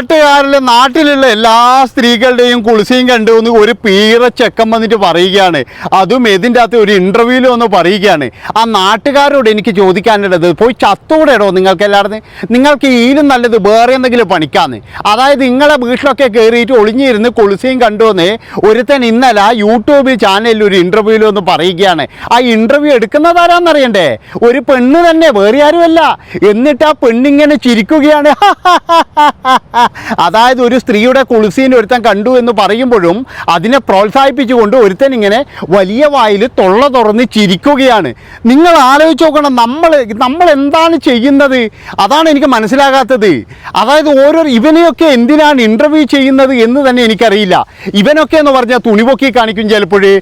നാട്ടുകാരിലെ നാട്ടിലുള്ള എല്ലാ സ്ത്രീകളുടെയും കുളിസയും കണ്ടു എന്ന് ഒരു പീറ ചെക്കൻ വന്നിട്ട് പറയുകയാണ്. അതും ഇതിന്റെ അകത്ത് ഒരു ഇന്റർവ്യൂവിൽ ഒന്ന് പറയുകയാണ്. ആ നാട്ടുകാരോട് എനിക്ക് ചോദിക്കാനുള്ളത് പോയി ചത്തൂടെടോ നിങ്ങൾക്ക് എല്ലായിടത്തും നിങ്ങൾക്ക് ഈനും നല്ലത് വേറെ എന്തെങ്കിലും പണിക്കാന്ന്. അതായത് നിങ്ങളെ വീട്ടിലൊക്കെ കയറിയിട്ട് ഒളിഞ്ഞിരുന്ന് കുളിസയും കണ്ടുവന്ന് ഒരുത്തൻ ഇന്നലെ യൂട്യൂബ് ചാനലിൽ ഒരു ഇന്റർവ്യൂവിൽ ഒന്ന് പറയുകയാണ്. ആ ഇന്റർവ്യൂ എടുക്കുന്നത് ആരാന്നറിയണ്ടേ ഒരു പെണ്ണ് തന്നെ വേറെ ആരുമല്ല. എന്നിട്ട് ആ പെണ്ണിങ്ങനെ ചിരിക്കുകയാണ്. അതായത് ഒരു സ്ത്രീയുടെ കുളിസീൻ ഒരുത്തൻ കണ്ടു എന്ന് പറയുമ്പോഴും അതിനെ പ്രോത്സാഹിപ്പിച്ചുകൊണ്ട് ഒരുത്തൻ ഇങ്ങനെ വലിയ വായിൽ തൊള്ള തുറന്ന് ചിരിക്കുകയാണ്. നിങ്ങൾ ആലോചിച്ച് നോക്കണം നമ്മൾ നമ്മൾ എന്താണ് ചെയ്യുന്നത്? അതാണ് എനിക്ക് മനസ്സിലാകാത്തത്. അതായത് ഓരോ ഇവനെയൊക്കെ എന്തിനാണ് ഇന്റർവ്യൂ ചെയ്യുന്നത് എന്ന് തന്നെ എനിക്കറിയില്ല. ഇവനൊക്കെ എന്ന് പറഞ്ഞാൽ തുണിപൊക്കി കാണിക്കും ചിലപ്പോഴേ.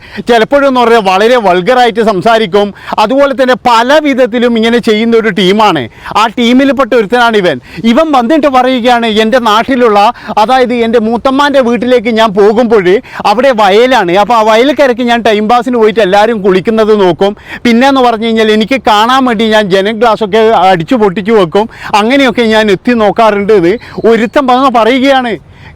എന്ന് പറഞ്ഞാൽ വളരെ വൾഗറായിട്ട് സംസാരിക്കും. അതുപോലെ തന്നെ പല വിധത്തിലും ഇങ്ങനെ ചെയ്യുന്ന ഒരു ടീമാണ് ആ ടീമിൽപ്പെട്ട ഒരുത്തനാണ് ഇവൻ. ഇവൻ വന്നിട്ട് പറയുകയാണ് എന്റെ നാട്ടിലുള്ള അതായത് എന്റെ മൂത്തമ്മാന്റെ വീട്ടിലേക്ക് ഞാൻ പോകുമ്പോൾ അവിടെ വയലാണ്. അപ്പോൾ ആ വയൽക്കരയ്ക്ക് ഞാൻ ടൈം പാസിന് പോയിട്ട് എല്ലാവരും കുളിക്കുന്നത് നോക്കും. പിന്നെ എന്ന് പറഞ്ഞു കഴിഞ്ഞാൽ എനിക്ക് കാണാൻ വേണ്ടി ഞാൻ ജനം ഗ്ലാസ്സൊക്കെ അടിച്ചു പൊട്ടിച്ചു വെക്കും. അങ്ങനെയൊക്കെ ഞാൻ എത്തി നോക്കാറുണ്ട് ഇത്. ഒരുത്തം വന്ന് പറയുകയാണ്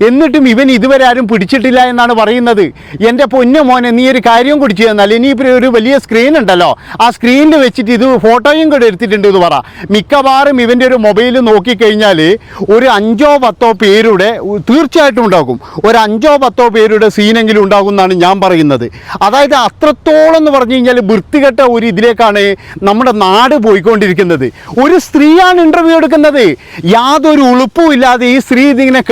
എന്നിട്ടും ഇവൻ ഇതുവരെ ആരും പിടിച്ചിട്ടില്ല എന്നാണ് പറയുന്നത്. എന്റെ പൊന്നു മോനെ നീ ഒരു കാര്യം കുടിച്ചു തന്നാൽ ഇനിയിപ്പോൾ ഒരു വലിയ സ്ക്രീൻ ഉണ്ടല്ലോ. ആ സ്ക്രീനിൽ വെച്ചിട്ട് ഇത് ഫോട്ടോയും കൂടെ എടുത്തിട്ടുണ്ട് എന്ന് പറ. മിക്കവാറും ഇവന്റെ ഒരു മൊബൈൽ നോക്കിക്കഴിഞ്ഞാൽ ഒരു അഞ്ചോ പത്തോ പേരുടെ തീർച്ചയായിട്ടും ഉണ്ടാകും. ഒരു അഞ്ചോ പത്തോ പേരുടെ സീനെങ്കിലും ഉണ്ടാകും എന്നാണ് ഞാൻ പറയുന്നത്. അതായത് അത്രത്തോളം എന്ന് പറഞ്ഞു കഴിഞ്ഞാൽ വൃത്തികെട്ട ഒരു ഇതിലേക്കാണ് നമ്മുടെ നാട് പോയിക്കൊണ്ടിരിക്കുന്നത്. ഒരു സ്ത്രീയാണ് ഇന്റർവ്യൂ എടുക്കുന്നത്. യാതൊരു ഉളുപ്പും ഇല്ലാതെ ഈ സ്ത്രീ ഇതിങ്ങനെ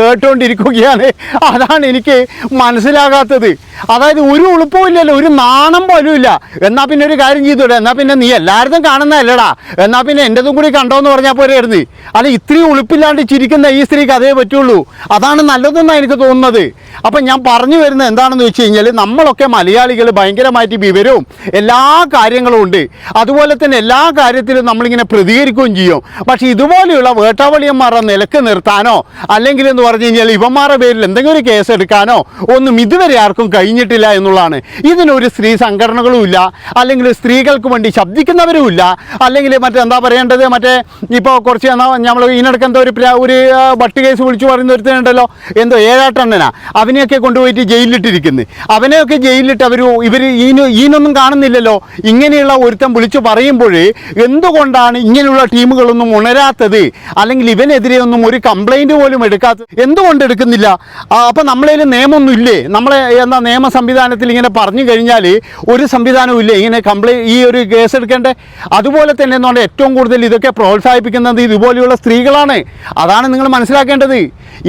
കേട്ടോണ്ടിരിക്കുകയാണ് അതാണ് എനിക്ക് മനസ്സിലാകാത്തത്. അതായത് ഒരു ഉളുപ്പവും ഇല്ലല്ലോ ഒരു നാണം പോലും ഇല്ല. എന്നാൽ പിന്നെ ഒരു കാര്യം ചെയ്തോടെ? എന്നാൽ പിന്നെ നീ എല്ലായിടത്തും കാണുന്നതല്ലടാ. എന്നാൽ പിന്നെ എന്റെതും കൂടി കണ്ടോ എന്ന് പറഞ്ഞാൽ പോരായിരുന്നു അല്ല ഇത്രയും ഉളുപ്പില്ലാണ്ട് ചിരിക്കുന്ന ഈ സ്ത്രീക്ക് അതേ പറ്റുള്ളൂ. അതാണ് നല്ലതെന്നാണ് എനിക്ക് തോന്നുന്നത്. അപ്പം ഞാൻ പറഞ്ഞു വരുന്നത് എന്താണെന്ന് വെച്ച് കഴിഞ്ഞാൽ നമ്മളൊക്കെ മലയാളികൾ ഭയങ്കരമായിട്ട് വിവരവും എല്ലാ കാര്യങ്ങളും ഉണ്ട്. അതുപോലെ തന്നെ എല്ലാ കാര്യത്തിലും നമ്മളിങ്ങനെ പ്രതികരിക്കുകയും ചെയ്യും. പക്ഷേ ഇതുപോലെയുള്ള വേട്ടാവളിയന്മാരുടെ നിലയ്ക്ക് നിർത്താനോ അല്ലെങ്കിൽ എന്ന് പറഞ്ഞു കഴിഞ്ഞാൽ ഇവന്മാരുടെ പേരിൽ എന്തെങ്കിലും ഒരു കേസ് എടുക്കാനോ ഒന്നും ഇതുവരെ ആർക്കും കഴിഞ്ഞിട്ടില്ല എന്നുള്ളതാണ്. ഇതിനൊരു സ്ത്രീ സംഘടനകളും ഇല്ല. അല്ലെങ്കിൽ സ്ത്രീകൾക്ക് വേണ്ടി ശബ്ദിക്കുന്നവരും ഇല്ല. അല്ലെങ്കിൽ മറ്റേ എന്താ പറയേണ്ടത്? മറ്റേ ഇപ്പോൾ കുറച്ച് നമ്മൾ ഇതിനിടയ്ക്ക് എന്തോ ഒരു ഒരു ബട്ട് കേസ് വിളിച്ചു പറയുന്ന ഒരുത്തനുണ്ടല്ലോ. എന്തോ ഏഴാട്ടെണ്ണനാ അവനെയൊക്കെ കൊണ്ടുപോയിട്ട് ജയിലിലിട്ടിരിക്കുന്നു. അവനെയൊക്കെ ജയിലിലിട്ട് അവർ ഇവർ ഈന് ഈനൊന്നും കാണുന്നില്ലല്ലോ. ഇങ്ങനെയുള്ള ഒരുത്തൻ വിളിച്ചു പറയുമ്പോൾ എന്തുകൊണ്ടാണ് ഇങ്ങനെയുള്ള ടീമുകളൊന്നും ഉണരാത്തത്? അല്ലെങ്കിൽ ഇവനെതിരെ ഒന്നും ഒരു കംപ്ലൈന്റ് പോലും എടുക്കാത്തത് എന്തുകൊണ്ട് എടുക്കുന്നില്ല അപ്പോൾ നമ്മളതിൽ നിയമമൊന്നും ഇല്ലേ? നമ്മളെ എന്താ നിയമ സംവിധാനത്തിൽ ഇങ്ങനെ പറഞ്ഞു കഴിഞ്ഞാൽ ഒരു സംവിധാനവും ഇല്ലേ? ഇങ്ങനെ കംപ്ലൈന്റ് ഈ ഒരു കേസ് എടുക്കേണ്ടത് അതുപോലെ തന്നെ എന്ന് പറഞ്ഞാൽ ഏറ്റവും കൂടുതൽ ഇതൊക്കെ പ്രോത്സാഹിപ്പിക്കുന്നത് ഇതുപോലെയുള്ള സ്ത്രീകളാണ്. അതാണ് നിങ്ങൾ മനസ്സിലാക്കേണ്ടത്.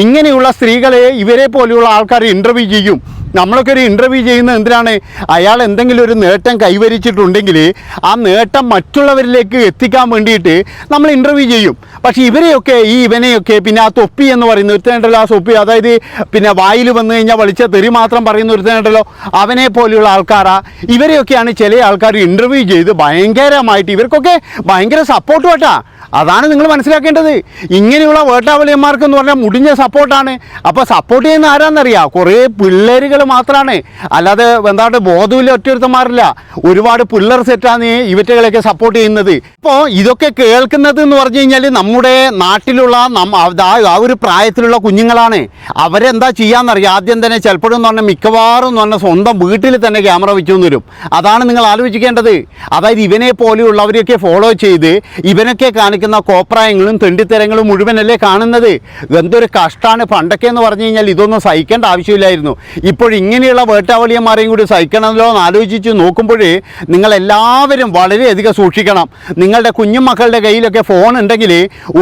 ഇങ്ങനെയുള്ള സ്ത്രീകളെ ഇവരെ പോലെയുള്ള ആൾക്കാർ ഇന്റർവ്യൂ ചെയ്യും. നമ്മളൊക്കെ ഒരു ഇന്റർവ്യൂ ചെയ്യുന്നത് എന്തിനാണ്? അയാൾ എന്തെങ്കിലും ഒരു നേട്ടം കൈവരിച്ചിട്ടുണ്ടെങ്കിൽ ആ നേട്ടം മറ്റുള്ളവരിലേക്ക് എത്തിക്കാൻ വേണ്ടിയിട്ട് നമ്മൾ ഇന്റർവ്യൂ ചെയ്യും. പക്ഷേ ഇവരെയൊക്കെ ഈ ഇവനെയൊക്കെ പിന്നെ ആ തൊപ്പി എന്ന് പറയുന്ന ഒരുത്തനുണ്ടല്ലോ ആ തൊപ്പി അതായത് പിന്നെ വായിൽ വന്നു കഴിഞ്ഞാൽ വലിച്ച തെറി മാത്രം പറയുന്ന ഒരുത്തനുണ്ടല്ലോ അവനെ പോലെയുള്ള ആൾക്കാരാ. ഇവരെയൊക്കെയാണ് ചില ആൾക്കാർ ഇന്റർവ്യൂ ചെയ്ത് ഭയങ്കരമായിട്ട് ഇവർക്കൊക്കെ ഭയങ്കര സപ്പോർട്ട് കേട്ടാ അതാണ് നിങ്ങൾ മനസ്സിലാക്കേണ്ടത്. ഇങ്ങനെയുള്ള വേട്ടാവലിയന്മാർക്ക് എന്ന് പറഞ്ഞാൽ മുടിഞ്ഞ സപ്പോർട്ടാണ്. അപ്പോൾ സപ്പോർട്ട് ചെയ്യുന്ന ആരാന്നറിയാം? കുറേ പിള്ളേരുകൾ മാത്രമാണ് അല്ലാതെ എന്താണ്ട് ബോധമില്ല ഒറ്റയൊരുത്തന്മാരില്ല ഒരുപാട് പിള്ളേർ സെറ്റാണ് ഇവറ്റകളെയൊക്കെ സപ്പോർട്ട് ചെയ്യുന്നത്. ഇപ്പോൾ ഇതൊക്കെ കേൾക്കുന്നത് എന്ന് പറഞ്ഞു കഴിഞ്ഞാൽ നമ്മുടെ നാട്ടിലുള്ള ആ ഒരു പ്രായത്തിലുള്ള കുഞ്ഞുങ്ങളാണ്. അവരെന്താ ചെയ്യാന്നറിയാം? ആദ്യം തന്നെ ചിലപ്പോഴും എന്ന് പറഞ്ഞാൽ മിക്കവാറും എന്ന് പറഞ്ഞാൽ സ്വന്തം വീട്ടിൽ തന്നെ ക്യാമറ വെച്ചു തരും അതാണ് നിങ്ങൾ ആലോചിക്കേണ്ടത്. അതായത് ഇവനെ പോലെയുള്ളവരെയൊക്കെ ഫോളോ ചെയ്ത് ഇവനൊക്കെ കാണിക്കുന്ന കോപ്രായങ്ങളും തെണ്ടിത്തരങ്ങളും മുഴുവനല്ലേ കാണുന്നത്? എന്തൊരു കഷ്ടമാണ് പണ്ടൊക്കെ എന്ന് പറഞ്ഞു കഴിഞ്ഞാൽ ഇതൊന്നും സഹിക്കേണ്ട ആവശ്യമില്ലായിരുന്നു. ഇപ്പോൾ ഇങ്ങനെയുള്ള വേട്ടാവളിയന്മാരെയും കൂടി സഹിക്കണമല്ലോ എന്ന് ആലോചിച്ച് നോക്കുമ്പോഴേ നിങ്ങളെല്ലാവരും വളരെയധികം സൂക്ഷിക്കണം. നിങ്ങളുടെ കുഞ്ഞുമക്കളുടെ കയ്യിലൊക്കെ ഫോൺ ഉണ്ടെങ്കിൽ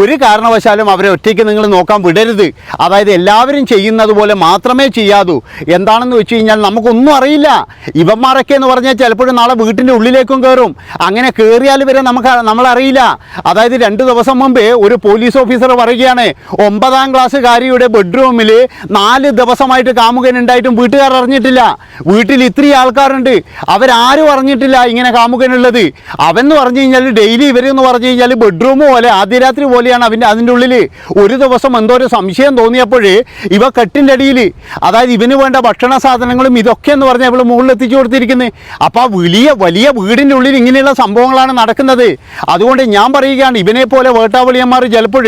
ഒരു കാരണവശാലും അവരെ ഒറ്റയ്ക്ക് നിങ്ങൾ നോക്കാൻ വിടരുത്. അതായത് എല്ലാവരും ചെയ്യുന്നത് പോലെ മാത്രമേ ചെയ്യാതൂ. എന്താണെന്ന് വെച്ച് കഴിഞ്ഞാൽ നമുക്കൊന്നും അറിയില്ല. ഇവന്മാരൊക്കെ എന്ന് പറഞ്ഞാൽ ചിലപ്പോഴും നാളെ വീട്ടിന്റെ ഉള്ളിലേക്കും കയറും. അങ്ങനെ കയറിയാൽ വരെ നമുക്ക് നമ്മളറിയില്ല. അതായത് രണ്ട് ദിവസം മുമ്പേ ഒരു പോലീസ് ഓഫീസർ പറയുകയാണ് ഒമ്പതാം ക്ലാസ് ക്ലാസ്സുകാരിയുടെ ബെഡ്റൂമിൽ നാല് ദിവസമായിട്ട് കാമുകൻ ഉണ്ടായിട്ടും വീട്ടുകാർ അറിഞ്ഞിട്ടില്ല. വീട്ടിൽ ഇത്രയും ആൾക്കാരുണ്ട്. അവരാരും അറിഞ്ഞിട്ടില്ല ഇങ്ങനെ കാമുകനുള്ളത്. അവൻ പറഞ്ഞു കഴിഞ്ഞാൽ ഡെയിലി ഇവരെന്ന് പറഞ്ഞു കഴിഞ്ഞാൽ ബെഡ്റൂം പോലെ ആദ്യ രാത്രി പോലെയാണ് അവന്റെ അതിന്റെ ഉള്ളിൽ ഒരു ദിവസം എന്തോ ഒരു സംശയം തോന്നിയപ്പോൾ ഇവ കെട്ടിന്റെ അടിയിൽ അതായത് ഇവന് വേണ്ട ഭക്ഷണ സാധനങ്ങളും ഇതൊക്കെ എന്ന് പറഞ്ഞാൽ ഇവൾ മുകളിൽ എത്തിച്ചു കൊടുത്തിരിക്കുന്നത് അപ്പോൾ ആ വലിയ വലിയ വീടിന്റെ ഉള്ളിൽ ഇങ്ങനെയുള്ള സംഭവങ്ങളാണ് നടക്കുന്നത്. അതുകൊണ്ട് ഞാൻ പറയുകയാണ് ഇവനെ ഇവനെ പോലെ വേട്ടാവളിയന്മാർ ചിലപ്പോൾ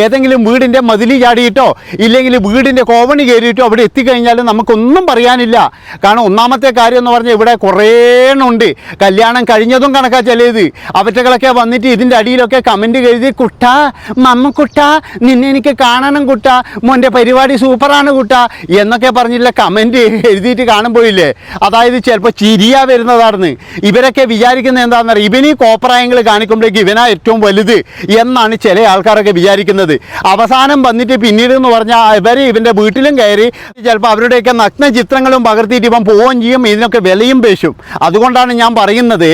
ഏതെങ്കിലും വീടിന്റെ മതിലി ചാടിയിട്ടോ ഇല്ലെങ്കിൽ വീടിന്റെ കോവണി കയറിയിട്ടോ അവിടെ എത്തിക്കഴിഞ്ഞാൽ നമുക്കൊന്നും പറയാനില്ല. കാരണം ഒന്നാമത്തെ കാര്യം എന്ന് പറഞ്ഞാൽ ഇവിടെ കുറേണുണ്ട് കല്യാണം കഴിഞ്ഞതും കണക്കാ ചിലത് അവറ്റകളൊക്കെ വന്നിട്ട് ഇതിന്റെ അടിയിലൊക്കെ കമന്റ് എഴുതി കുട്ട മമ്മ കുട്ട നിന്നെ എനിക്ക് കാണണം കുട്ട മോന്റെ പരിപാടി സൂപ്പറാണ് കുട്ട എന്നൊക്കെ പറഞ്ഞില്ല കമന്റ് എഴുതിയിട്ട് കാണുമ്പോയില്ലേ അതായത് ചിലപ്പോൾ ചിരിയ വരുന്നതാണ് ഇവരൊക്കെ വിചാരിക്കുന്നത് എന്താണെന്ന് അറിയാം ഇവനീ കോപ്രായങ്ങൾ കാണിക്കുമ്പോഴേക്ക് ഇവനാ ഏറ്റവും വലുത്. എന്നാണ് ചില ആൾക്കാരൊക്കെ വിചാരിക്കുന്നത്. അവസാനം വന്നിട്ട് പിന്നീട് എന്ന് പറഞ്ഞാൽ ഇവർ ഇവന്റെ വീട്ടിലും കയറി ചിലപ്പോൾ അവരുടെയൊക്കെ നഗ്ന ചിത്രങ്ങളും പകർത്തിയിട്ട് ഇപ്പം പോവുകയും ചെയ്യും ഇതിനൊക്കെ വിലയും പേശും. അതുകൊണ്ടാണ് ഞാൻ പറയുന്നത്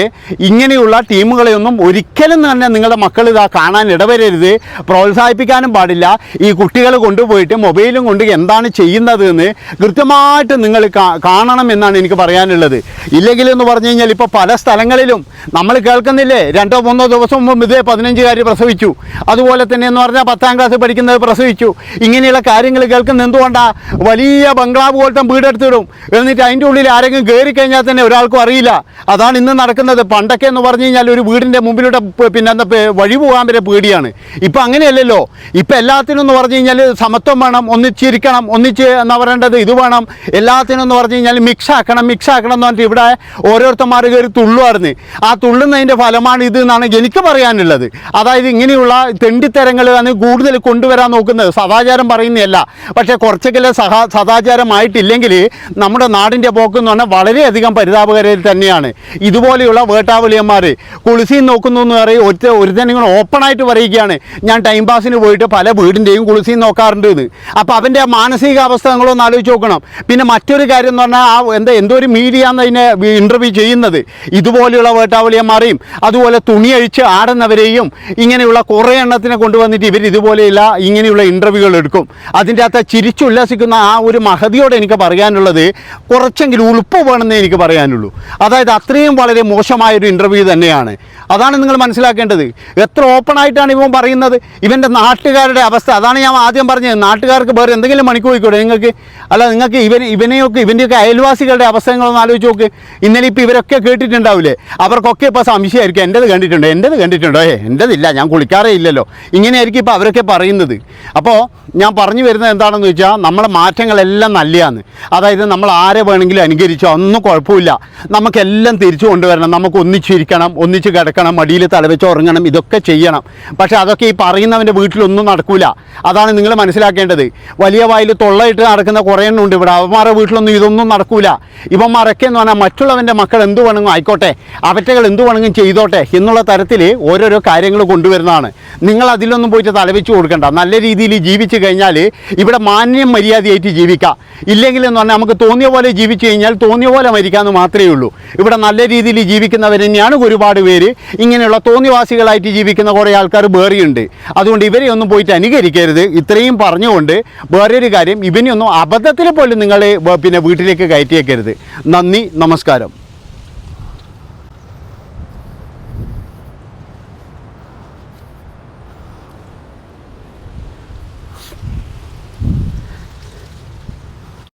ഇങ്ങനെയുള്ള ടീമുകളെയൊന്നും ഒരിക്കലും തന്നെ നിങ്ങളുടെ മക്കൾ ഇതാ കാണാൻ ഇടവരരുത്. പ്രോത്സാഹിപ്പിക്കാനും പാടില്ല. ഈ കുട്ടികൾ കൊണ്ടുപോയിട്ട് മൊബൈലും കൊണ്ട് എന്താണ് ചെയ്യുന്നത് എന്ന് കൃത്യമായിട്ട് നിങ്ങൾ കാണണം എന്നാണ് എനിക്ക് പറയാനുള്ളത്. ഇല്ലെങ്കിൽ എന്ന് പറഞ്ഞു കഴിഞ്ഞാൽ ഇപ്പോൾ പല സ്ഥലങ്ങളിലും നമ്മൾ കേൾക്കുന്നില്ലേ രണ്ടോ മൂന്നോ ദിവസം മുമ്പ് ഇതേ പതിനഞ്ചുകാർ പ്രസവിച്ചു. അതുപോലെ തന്നെ എന്ന് പറഞ്ഞാൽ പത്താം ക്ലാസ് പഠിക്കുന്നത് പ്രസവിച്ചു. ഇങ്ങനെയുള്ള കാര്യങ്ങൾ കേൾക്കുന്ന എന്തുകൊണ്ടാ? വലിയ ബംഗ്ലാവ് പോലത്തെ വീടെടുത്തിടും എന്നിട്ട് അതിന്റെ ഉള്ളിൽ ആരെങ്കിലും കയറി കഴിഞ്ഞാൽ തന്നെ ഒരാൾക്കും അറിയില്ല. അതാണ് ഇന്ന് നടക്കുന്നത്. പണ്ടൊക്കെ എന്ന് പറഞ്ഞു കഴിഞ്ഞാൽ ഒരു വീടിന്റെ മുമ്പിലൂടെ പിന്നെ എന്താ വഴി പോകാൻ വരെ പേടിയാണ്. ഇപ്പം അങ്ങനെയല്ലല്ലോ. ഇപ്പം എല്ലാത്തിനും എന്ന് പറഞ്ഞു കഴിഞ്ഞാൽ സമത്വം വേണം ഒന്നിച്ചിരിക്കണം ഒന്നിച്ച് എന്ന് പറയേണ്ടത്? ഇത് വേണം. എല്ലാത്തിനും എന്ന് പറഞ്ഞു കഴിഞ്ഞാൽ മിക്സ് ആക്കണം മിക്സ് ആക്കണം എന്ന് പറഞ്ഞിട്ട് ഇവിടെ ഓരോരുത്തന്മാർ കയറി തുള്ളുമായിരുന്നു ആ തുള്ളുന്നതിന്റെ ഫലമാണ് ഇത് എന്നാണ് എനിക്ക് പറയാനുള്ളത്. അതായത് ഇങ്ങനെയുള്ള തെണ്ടിത്തരങ്ങൾ ആണ് കൂടുതൽ കൊണ്ടുവരാൻ നോക്കുന്നത്. സദാചാരം പറയുന്നതല്ല. പക്ഷേ കുറച്ചെങ്കിലും സഹാ സദാചാരമായിട്ടില്ലെങ്കിൽ നമ്മുടെ നാടിന്റെ പോക്ക് എന്ന് പറഞ്ഞാൽ വളരെയധികം പരിതാപകരയിൽ തന്നെയാണ്. ഇതുപോലെയുള്ള വേട്ടാവളിയന്മാർ കുളിസി നോക്കുന്നു എന്ന് പറയും. ഒറ്റ ഒരുത്തൻ ഇങ്ങനെ ഓപ്പണായിട്ട് പറയുകയാണ്. ഞാൻ ടൈം പാസിന് പോയിട്ട് പല വീടിന്റെയും കുളിസി നോക്കാറുണ്ട് എന്ന് അപ്പോൾ അവന്റെ മാനസികാവസ്ഥ നിങ്ങളൊന്ന് ആലോചിച്ച് നോക്കണം. പിന്നെ മറ്റൊരു കാര്യം എന്ന് പറഞ്ഞാൽ ആ എന്താ എന്തോ ഒരു മീഡിയ എന്ന് അതിനെ ഇന്റർവ്യൂ ചെയ്യുന്നത്. ഇതുപോലെയുള്ള വേട്ടാവളിയന്മാരെയും അതുപോലെ തുണി അഴിച്ച് ആടുന്നവരെയും ഇങ്ങനെയുള്ള കുറേ എണ്ണത്തിനെ കൊണ്ടുവന്നിട്ട് ഇവർ ഇതുപോലെയുള്ള ഇങ്ങനെയുള്ള ഇന്റർവ്യൂകൾ എടുക്കും. അതിന്റെ അകത്ത് ചിരിച്ചുല്ലസിക്കുന്ന ആ ഒരു മഹതിയോടെ എനിക്ക് പറയാനുള്ളത് കുറച്ചെങ്കിലും ഉളുപ്പ് വേണമെന്നേ എനിക്ക് പറയാനുള്ളൂ. അതായത് അത്രയും വളരെ മോശമായൊരു ഇന്റർവ്യൂ തന്നെയാണ്. അതാണ് നിങ്ങൾ മനസ്സിലാക്കേണ്ടത്. എത്ര ഓപ്പൺ ആയിട്ടാണ് ഇവൻ പറയുന്നത്? ഇവന്റെ നാട്ടുകാരുടെ അവസ്ഥ. അതാണ് ഞാൻ ആദ്യം പറഞ്ഞത്. നാട്ടുകാർക്ക് വേറെ എന്തെങ്കിലും മണിക്കൂർ പോയിക്കോട്ടെ നിങ്ങൾക്ക്? അല്ല നിങ്ങൾക്ക് ഇവൻ ഇവനെയൊക്കെ ഇവന്റെയൊക്കെ അയൽവാസികളുടെ അവസ്ഥകളൊന്ന് ആലോചിച്ച് നോക്ക്. ഇന്നലെ ഇപ്പോൾ ഇവരൊക്കെ കേട്ടിട്ടുണ്ടാവില്ലേ? അവർക്കൊക്കെ ഇപ്പോൾ സംശയമായിരിക്കും. എന്റെത് കണ്ടിട്ടുണ്ടോ? എന്റെത് കണ്ടിട്ടുണ്ടോ? ഏ എന്റെതില്ല ഞാൻ കുളിക്കാറേ ഇല്ലല്ലോ. ഇങ്ങനെയായിരിക്കും ഇപ്പോൾ അവരൊക്കെ പറയുന്നത്. അപ്പോൾ ഞാൻ പറഞ്ഞു വരുന്നത് എന്താണെന്ന് വെച്ചാൽ നമ്മളെ മാറ്റങ്ങളെല്ലാം നല്ലതാണ്. അതായത് നമ്മൾ ആരെ വേണമെങ്കിലും അനുകരിച്ചോ ഒന്നും കുഴപ്പമില്ല. നമുക്കെല്ലാം തിരിച്ചു കൊണ്ടുവരണം. നമുക്ക് ഒന്നിച്ചിരിക്കണം ഒന്നിച്ച് കിടക്കണം മടിയിൽ തലവെച്ച് ഉറങ്ങണം ഇതൊക്കെ ചെയ്യണം. പക്ഷേ അതൊക്കെ ഈ പറയുന്നവന്റെ വീട്ടിലൊന്നും നടക്കില്ല അതാണ് നിങ്ങൾ മനസ്സിലാക്കേണ്ടത്. വലിയ വായിൽ തൊള്ളയിട്ട് നടക്കുന്ന കുറേ ഉണ്ട് ഇവിടെ. അവന്മാരുടെ വീട്ടിലൊന്നും ഇതൊന്നും നടക്കില്ല ഇവന്മാരൊക്കെ എന്ന് പറഞ്ഞാൽ മറ്റുള്ളവന്റെ മക്കൾ എന്ത് വേണമെങ്കിലും ആയിക്കോട്ടെ അവറ്റകൾ എന്ത് വേണമെങ്കിലും ചെയ്തോട്ടെ എന്നുള്ള തരത്തിൽ ഓരോരോ കാര്യങ്ങൾ കൊണ്ടുവരുന്നതാണ്. നിങ്ങൾ അതിലൊന്നും പോയിട്ട് തലവെച്ച് കൊടുക്കണ്ട. നല്ല രീതിയിൽ ജീവിച്ചു കഴിഞ്ഞാൽ ഇവിടെ മാന്യം മര്യാദയായിട്ട് ജീവിക്കാം. ഇല്ലെങ്കിൽ എന്ന് പറഞ്ഞാൽ നമുക്ക് തോന്നിയ പോലെ ജീവിച്ചു കഴിഞ്ഞാൽ തോന്നിയ പോലെ മരിക്കാമെന്ന് മാത്രമേ ഉള്ളൂ. ഇവിടെ നല്ല രീതിയിൽ ജീവിക്കുന്നവർ തന്നെയാണ് ഒരുപാട് പേര്. ഇങ്ങനെയുള്ള തോന്നിവാസികളായിട്ട് ജീവിക്കുന്ന കുറേ ആൾക്കാർ വേറെയുണ്ട്. അതുകൊണ്ട് ഇവരെ ഒന്നും പോയിട്ട് അനുകരിക്കരുത്. ഇത്രയും പറഞ്ഞുകൊണ്ട് വേറൊരു കാര്യം ഇവനെയൊന്നും അബദ്ധത്തിൽ പോലും നിങ്ങൾ പിന്നെ വീട്ടിലേക്ക് കയറ്റിയേക്കരുത്. നന്ദി നമസ്കാരം.